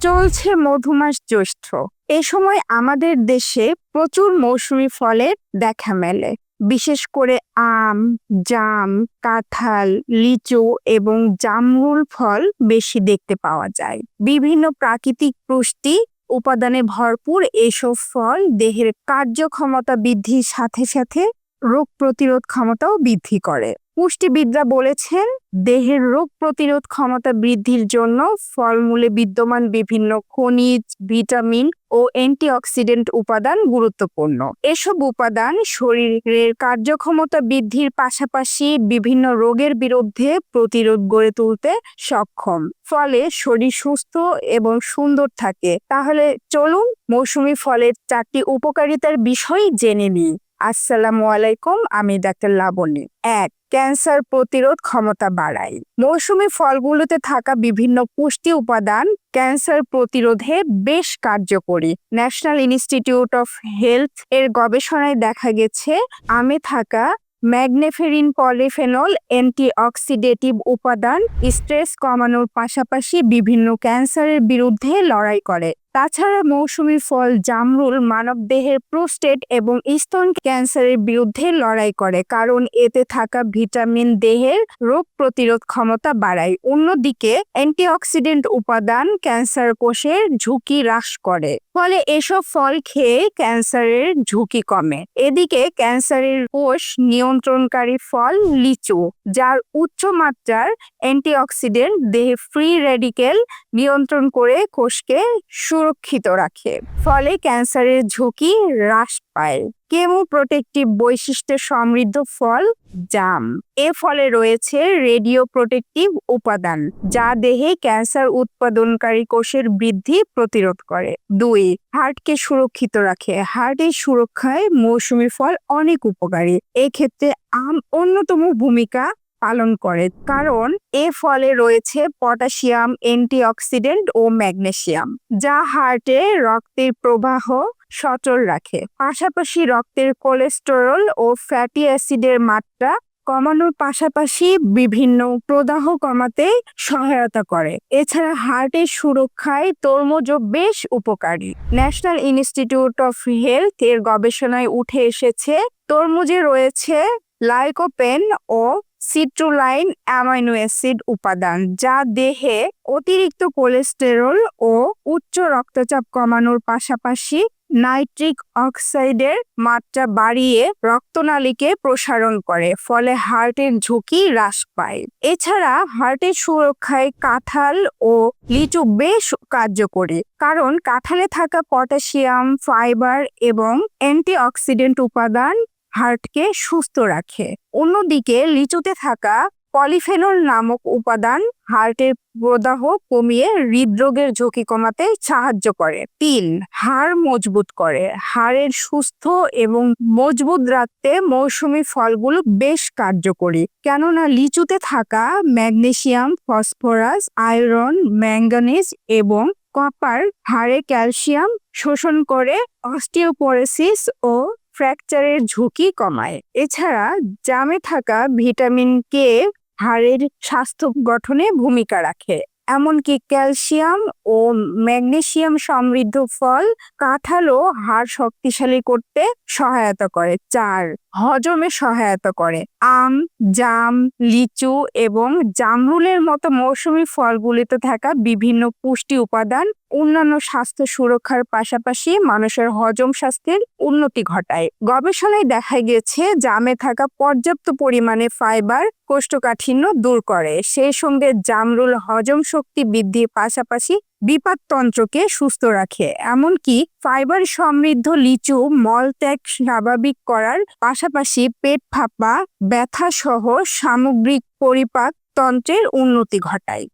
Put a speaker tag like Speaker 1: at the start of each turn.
Speaker 1: চলছে মধুমাস জ্যৈষ্ঠ। এ সময় আমাদের দেশে প্রচুর মৌসুমি ফলের দেখা মেলে। বিশেষ করে আম, জাম, কাঁঠাল, লিচু এবং জামরুল ফল বেশি দেখতে পাওয়া যায়। বিভিন্ন প্রাকৃতিক পুষ্টি উপাদানে ভরপুর এসব ফল দেহের কার্যক্ষমতা বৃদ্ধির সাথে সাথে রোগ প্রতিরোধ ক্ষমতাও বৃদ্ধি করে। পুষ্টিবিদরা বলেছেন, দেহের রোগ প্রতিরোধ ক্ষমতা বৃদ্ধির জন্য ফলমূলে বিদ্যমান বিভিন্ন খনিজ, ভিটামিন ও অ্যান্টিঅক্সিডেন্ট উপাদান গুরুত্বপূর্ণ। এসব উপাদান শরীরের কার্যক্ষমতা বৃদ্ধির পাশাপাশি বিভিন্ন রোগের বিরুদ্ধে প্রতিরোধ গড়ে তুলতে সক্ষম। ফলে শরীর সুস্থ এবং সুন্দর থাকে। তাহলে চলুন মৌসুমি ফলের চারটি উপকারিতার বিষয় জেনে নিই। আসসালামু আলাইকুম, আমি ডাক্তার লাবণী এক, ক্যান্সার প্রতিরোধ ক্ষমতা বাড়ায় মৌসুমি ফলগুলোতে থাকা বিভিন্ন পুষ্টি উপাদান ক্যান্সার প্রতিরোধে বেশ কার্যকরী। ন্যাশনাল ইনস্টিটিউট অফ হেলথ এর গবেষণায় দেখা গেছে, আমে থাকা ম্যাগনেফেরিন পলিফেনল অ্যান্টিঅক্সিডেটিভ উপাদান স্ট্রেস কমানোর পাশাপাশি বিভিন্ন ক্যান্সারের বিরুদ্ধে লড়াই করে। তাছাড়া মৌসুমী ফল, জামরুল মানবদেহের প্রোস্টেট এবং স্তন ক্যান্সারের বিরুদ্ধে লড়াই করে, কারণ এতে থাকা ভিটামিন দেহের রোগ প্রতিরোধ ক্ষমতা বাড়ায়। অন্যদিকে, অ্যান্টিঅক্সিডেন্ট উপাদান ক্যান্সার কোষের ঝুঁকি হ্রাস করে, ফলে এসব ফল খেয়ে ক্যান্সারের ঝুঁকি কমে। এদিকে, ক্যান্সারের কোষ নিয়ন্ত্রণকারী ফল লিচু, যার উচ্চ মাত্রার অ্যান্টিঅক্সিডেন্ট দেহে ফ্রি রেডিকেল নিয়ন্ত্রণ করে কোষকে সুরক্ষিত রাখে। ফলে ক্যান্সারের ঝুঁকি হ্রাস পায়। কেমো প্রোটেক্টিভ বৈশিষ্ট্য সমৃদ্ধ ফল জাম। এ ফলে রয়েছে রেডিও প্রোটেক্টিভ উপাদান, যা দেহে ক্যান্সার উৎপাদনকারী কোষের বৃদ্ধি প্রতিরোধ করে। দুই, হার্টকে সুরক্ষিত রাখে। হার্টের সুরক্ষায় মৌসুমী ফল অনেক উপকারী। এক্ষেত্রে আম অন্যতম ভূমিকা পালন করে। কারণ, এ ফলে রয়েছে পটাশিয়াম, অ্যান্টিঅক্সিডেন্ট ও ম্যাগনেসিয়াম, যা হার্টে রক্তের প্রবাহ সচল রাখে। পাশাপাশি রক্তের কোলেস্টেরল ও ফ্যাটি অ্যাসিডের মাত্রা কমানোর পাশাপাশি বিভিন্ন প্রদাহ কমাতে সহায়তা করে। এছাড়া হার্টের সুরক্ষায় তরমুজও বেশ উপকারী। ন্যাশনাল ইনস্টিটিউট অফ হেলথ এর গবেষণায় উঠে এসেছে, তরমুজে রয়েছে লাইকোপেন ও সিট্রোলাইন অ্যামাইনো অ্যাসিড উপাদান, যা দেহে অতিরিক্ত কোলেস্টেরল ও উচ্চ রক্তচাপ কমানোর পাশাপাশি নাইট্রিক অক্সাইডের মাত্রা বাড়িয়ে রক্তনালীকে প্রসারণ করে, ফলে হার্টের ঝুঁকি হ্রাস পায়। এছাড়া হার্টের সুরক্ষায় কাঁঠাল ও লিচু বেশ কার্যকরী, কারণ কাঁঠালে থাকা পটাশিয়াম, ফাইবার এবং অ্যান্টিঅক্সিডেন্ট উপাদান হার্টকে সুস্থ রাখে। অন্যদিকে লিচুতে থাকা পলিফেনল নামক উপাদান হার্টের প্রদাহ কমিয়ে হৃদরোগের ঝুঁকি কমাতে সাহায্য করে। তিন, হাড় মজবুত করে। হাড়ের সুস্থ এবং মজবুত রাখতে মৌসুমী ফলগুলো বেশ কার্যকরী। কেননা লিচুতে থাকা ম্যাগনেসিয়াম, ফসফরাস, আয়রন, ম্যাঙ্গানিজ এবং কপার, হাড়ে ক্যালসিয়াম শোষণ করে অস্টিওপোরোসিস ও ফ্র্যাকচারের ঝুঁকি কমায়। এছাড়া জামে থাকা ভিটামিন কে হাড়ের স্বাস্থ্য গঠনে ভূমিকা রাখে, এমনকি ক্যালসিয়াম ও ম্যাগনেসিয়াম সমৃদ্ধ ফল কাঁঠালও হাড় শক্তিশালী করতে সহায়তা করে, চার হজমে সহায়তা করে। আম, জাম, লিচু এবং জামরুলের মতো মৌসুমী ফলগুলিতে থাকা বিভিন্ন পুষ্টি উপাদান অন্যান্য স্বাস্থ্য সুরক্ষার পাশাপাশি মানুষের হজম স্বাস্থ্যের উন্নতি ঘটায়। গবেষণায় দেখা গেছে জামে থাকা পর্যাপ্ত পরিমাণে ফাইবার কোষ্ঠকাঠিন্য দূর করে। সেই সঙ্গে জামরুল হজম শক্তি বৃদ্ধির পাশাপাশি বিপাকতন্ত্রকে সুস্থ রাখে। এমনকি ফাইবার সমৃদ্ধ লিচু, মলত্যাগ স্বাভাবিক করার পাশাপাশি পেট ফাঁপা ব্যথা সহ সামগ্রিক পরিপাক তন্ত্রের উন্নতি ঘটায়।